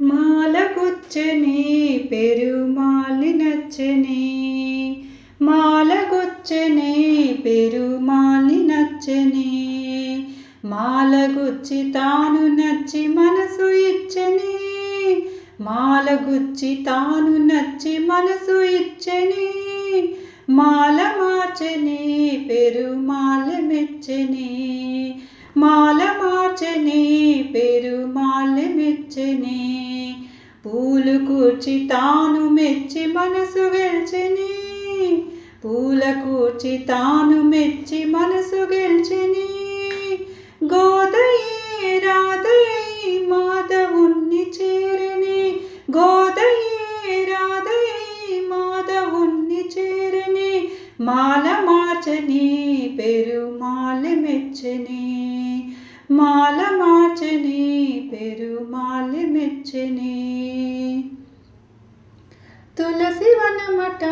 మాలగొచ్చనే పెరుమాలి నచ్చనే మాలగొచ్చనే పెరుమాలి నచ్చనే మాలగుచ్చి తాను నచ్చి మనసు ఇచ్చనే. మాలగుచ్చి తాను నచ్చి మనసు ఇచ్చనే. మాల మార్చనే పెరుమాల మెచ్చనే మాల మార్చనే పెరుమాల మెచ్చనే పూలు కూర్చి తాను మెచ్చి మనసు గెలిచిని. పూల కూర్చి తాను మెచ్చి మనసు గెలిచిని. గోదయే రాధయే మాధవుణ్ణి చేరని. గోదయే రాధయే మాధవుణ్ణి చేరని. మాల మార్చని పెరుమాల మెచ్చని. మాల మార్చని పెరుమాల మెచ్చని తులసి వనమట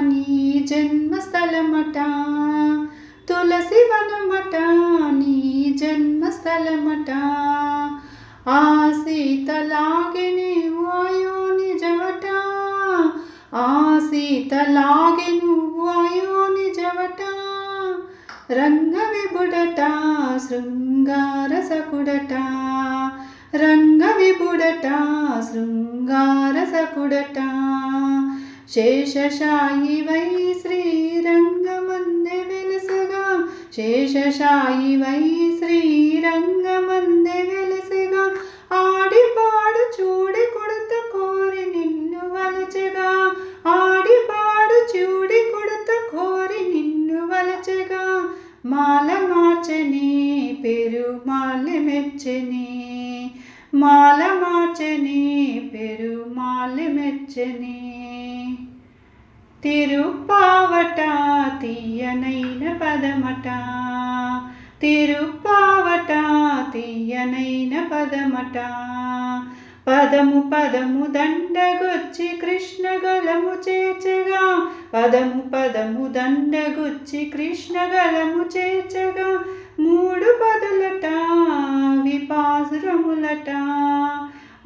నీ జన్మస్థలమట. తులసి వనమట నీ జన్మస్థలమట. ఆ సీతలాగెని వాయో నిజవట. ఆ సీతలాగెను వాయో నిజవట. రంగ విబుడట శృంగార సకుడట రంగ విబుడట శృంగార సకుడట శేషశాయి వై శ్రీరంగమందే వెలసగా. Sheshashayi why శ్రీరంగమందే వెలసగా. ఆడిపాడు చూడి కొడుత కోరి నిన్ను వలచగా. ఆడిపాడు చూడి కొడుత కోరి నిన్ను వలచగా. మాల మార్చని పెరుమాల మెచ్చని మాల మార్చని పెరుమాల మెచ్చని తిరుప్పావట తీయనైన పదమట. తిరుప్పావట తీయనైన పదమట. పదము పదము దండగొచ్చి కృష్ణ గలము చేర్చగా. పదము పదము దండగొచ్చి కృష్ణ గలము చేర్చగా. మూడు పదులట విపాసురములట.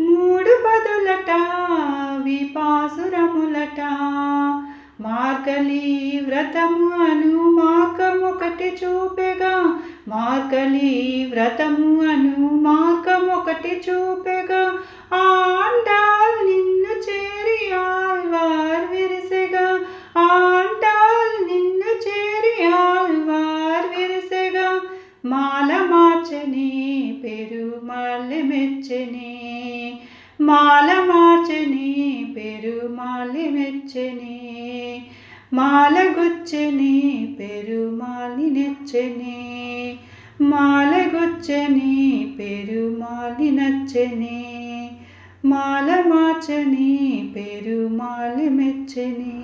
మూడు పదులట విపాసురములట. మార్గలి వ్రతము అను మార్గమొకటి చూపెగా. మార్గలి వ్రతము అను మార్గమొకటి చూపెగా ఆండాల్ నిన్ను చేరి ఆల్వార్ విరిసెగా ఆండాల్ నిన్ను చేరి ఆల్వార్ విరిసెగా. మాల మార్చని పెరుమాల మెచ్చని మాల మార్చని పెరుమాల మెచ్చని మాల గుచ్చని పెరుమాలి నెచ్చని మాల గుచ్చని పెరుమాలి నచ్చని మాల మార్చని పెరుమాలి మెచ్చని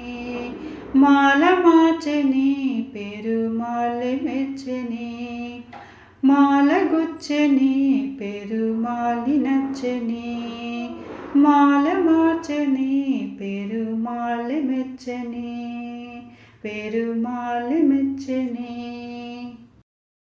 మాల మార్చని పెరుమాలి మెచ్చని మాల గుచ్చని పెరుమాలి నచ్చని మాల మార్చని పెరుమాల మెచ్చని పెరుమాల మెచ్చని